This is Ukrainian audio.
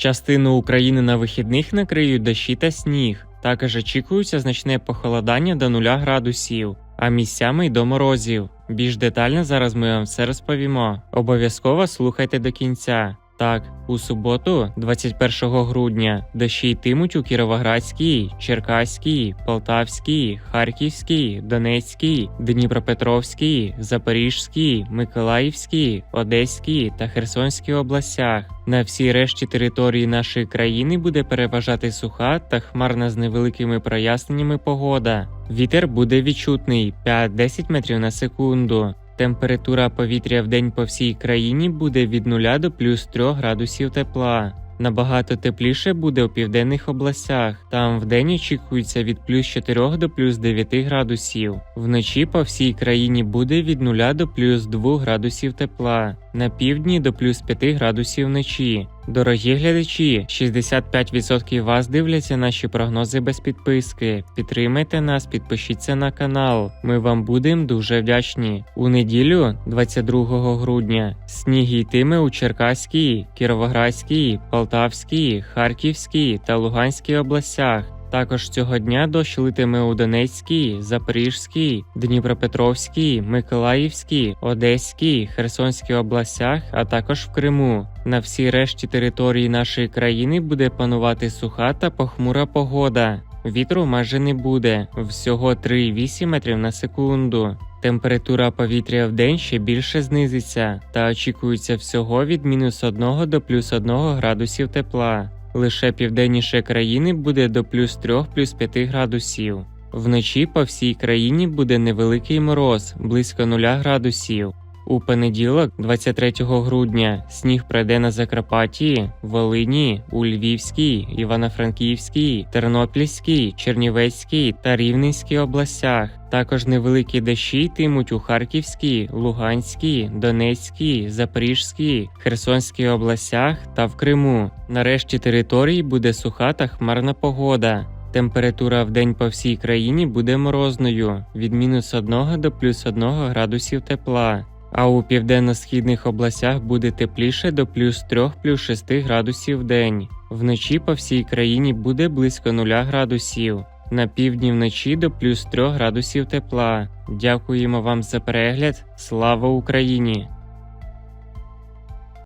Частину України на вихідних накриють дощі та сніг. Також очікується значне похолодання до 0 градусів, а місцями й до морозів. Більш детально зараз ми вам все розповімо. Обов'язково слухайте до кінця. Так, у суботу, 21 грудня, дощі йтимуть у Кіровоградській, Черкаській, Полтавській, Харківській, Донецькій, Дніпропетровській, Запорізькій, Миколаївській, Одеській та Херсонській областях. На всій решті території нашої країни буде переважати суха та хмарна з невеликими проясненнями погода. Вітер буде відчутний 5-10 метрів на секунду. Температура повітря в день по всій країні буде від 0 до плюс 3 градусів тепла. Набагато тепліше буде у південних областях. Там вдень очікується від плюс 4 до плюс 9 градусів. Вночі по всій країні буде від 0 до плюс 2 градусів тепла. На півдні до плюс 5 градусів вночі. Дорогі глядачі, 65% вас дивляться наші прогнози без підписки. Підтримайте нас, підпишіться на канал. Ми вам будемо дуже вдячні. У неділю, 22 грудня, сніг йтиме у Черкаській, Кіровоградській, Полтавській, Харківській та Луганській областях. Також цього дня дощ литиме у Донецькій, Запорізькій, Дніпропетровській, Миколаївській, Одеській, Херсонській областях, а також в Криму. На всій решті території нашої країни буде панувати суха та похмура погода. Вітру майже не буде, всього 3,8 метрів на секунду. Температура повітря в день ще більше знизиться, та очікується всього від мінус 1 до плюс 1 градусів тепла. Лише південніше країни буде до плюс 3 плюс 5 градусів. Вночі по всій країні буде невеликий мороз, близько 0 градусів. У понеділок, 23 грудня, сніг пройде на Закарпатті, Волині, у Львівській, Івано-Франківській, Тернопільській, Чернівецькій та Рівненській областях. Також невеликі дощі йтимуть у Харківській, Луганській, Донецькій, Запорізькій, Херсонській областях та в Криму. Нарешті території буде суха та хмарна погода. Температура в день по всій країні буде морозною від мінус 1 до плюс 1 градусів тепла. А у південно-східних областях буде тепліше до плюс 3 плюс 6 градусів в день. Вночі по всій країні буде близько 0 градусів. На півдні вночі до плюс 3 градусів тепла. Дякуємо вам за перегляд. Слава Україні!